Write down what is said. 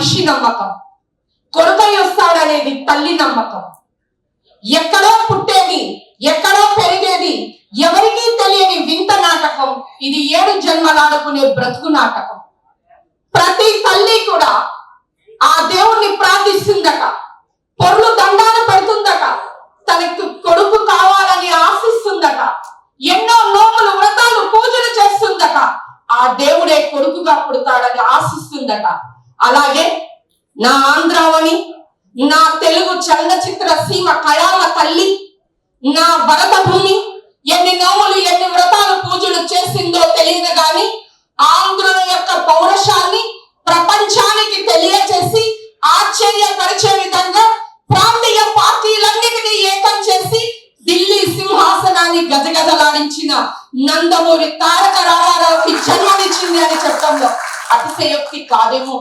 మనిషి నమ్మకం. కొడుకై వస్తాడనేది తల్లి నమ్మకం. ఎక్కడో పుట్టేది ఎక్కడో పెరిగేది ఎవరికీ తెలియని వింత నాటకం. ఇది ఏడు జన్మలాడుకునే బ్రతుకు నాటకం. ప్రతి తల్లి కూడా ఆ దేవుణ్ణి ప్రార్థిస్తుందట. పొరులు దండాలు పెడుతుందట. తనకు కొడుకు కావాలని ఆశిస్తుందట. ఎన్నో నోములు వ్రతాలు పూజలు చేస్తుందట. ఆ దేవుడే కొడుకుగా పుడతాడని ఆశిస్తుందట. అలాగే నా ఆంధ్రావని నా తెలుగు చలనచిత్ర సీమ కళామ తల్లి నా భరత భూమి ఎన్ని నోములు ఎన్ని వ్రతాలు పూజలు చేసిందో తెలియదు గాని ఆంధ్రుల యొక్క పౌరుషాన్ని ప్రపంచానికి తెలియచేసి ఆశ్చర్యపరిచే విధంగా ప్రాంతీయ పార్టీలన్నిటినీ ఏకం చేసి ఢిల్లీ సింహాసనాన్ని గజగజలాడించిన నందమూరి తారక రామారావుకి జన్మనిచ్చింది అని చెప్పడంలో అతిశయోక్తి కాదేమో